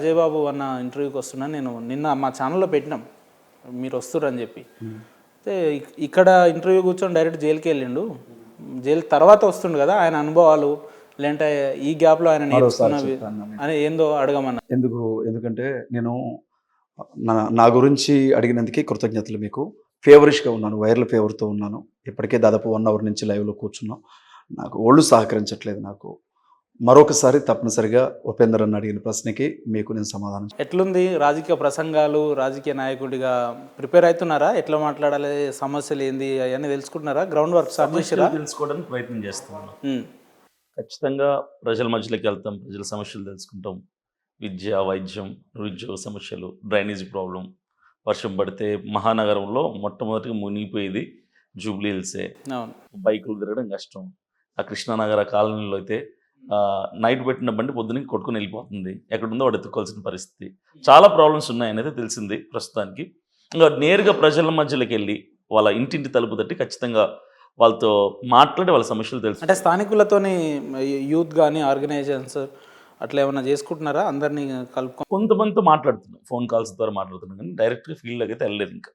అజయ్ బాబు అన్న ఇంటర్వ్యూకి వస్తున్నా నేను నిన్న మా ఛానల్లో పెట్టినాం. మీరు వస్తుర్రని చెప్పి. అయితే ఇక్- ఇక్కడ ఇంటర్వ్యూ కూర్చొని డైరెక్ట్ జైలుకి వెళ్ళిండు. జైలు తర్వాత వస్తుండు కదా ఆయన అనుభవాలు లేదంటే ఈ గ్యాప్లో ఆయన నేర్చుకున్నవి అని ఏందో అడగమన్నా ఎందుకు ఎందుకంటే నేను నా నా గురించి అడిగినందుకే కృతజ్ఞతలు మీకు. ఫేవరిష్గా ఉన్నాను వైరల్ ఫేవర్తో ఉన్నాను. ఇప్పటికే దాదాపు వన్ అవర్ నుంచి లైవ్లో కూర్చున్నాం. నాకు ఒళ్ళు సహకరించట్లేదు నాకు. మరొకసారి తప్పనిసరిగా ఉపేందర్ అన్న అడిగిన ప్రశ్నకి మీకు నేను సమాధానం. ఎట్లుంది రాజకీయ ప్రసంగాలు రాజకీయ నాయకుడిగా ప్రిపేర్ అవుతున్నారా? ఎట్లా మాట్లాడాలి? సమస్యలు ఏంది? అవన్నీ తెలుసుకుంటున్నారా? గ్రౌండ్ వర్క్ తెలుసుకోవడానికి ప్రయత్నం చేస్తున్నాను. ఖచ్చితంగా ప్రజల మధ్యలోకి వెళ్తాం ప్రజల సమస్యలు తెలుసుకుంటాం. విద్య వైద్యం నిరుద్యోగ సమస్యలు డ్రైనేజ్ ప్రాబ్లం. వర్షం పడితే మహానగరంలో మొట్టమొదటిగా మునిగిపోయేది జూబ్లీ హిల్సే బైకులు తిరగడం కష్టం. ఆ కృష్ణానగర కాలనీలో అయితే నైట్ పెట్టిన బండి పొద్దున కొట్టుకుని వెళ్ళిపోతుంది. ఎక్కడుందో వాడు ఎత్తుకోవాల్సిన పరిస్థితి. చాలా ప్రాబ్లమ్స్ ఉన్నాయని అయితే తెలిసింది ప్రస్తుతానికి. ఇంకా నేరుగా ప్రజల మధ్యలోకి వెళ్ళి వాళ్ళ ఇంటింటి తలుపు తట్టి ఖచ్చితంగా వాళ్ళతో మాట్లాడి వాళ్ళ సమస్యలు తెలుసు. అంటే స్థానికులతోని యూత్ కానీ ఆర్గనైజేషన్స్ అట్లా ఏమైనా చేసుకుంటున్నారా? అందరినీ కలుపుకో కొంతమందితో మాట్లాడుతున్నాం. ఫోన్ కాల్స్ ద్వారా మాట్లాడుతున్నాం కానీ డైరెక్ట్గా ఫీల్డ్లోకి అయితే వెళ్ళలేదు ఇంకా.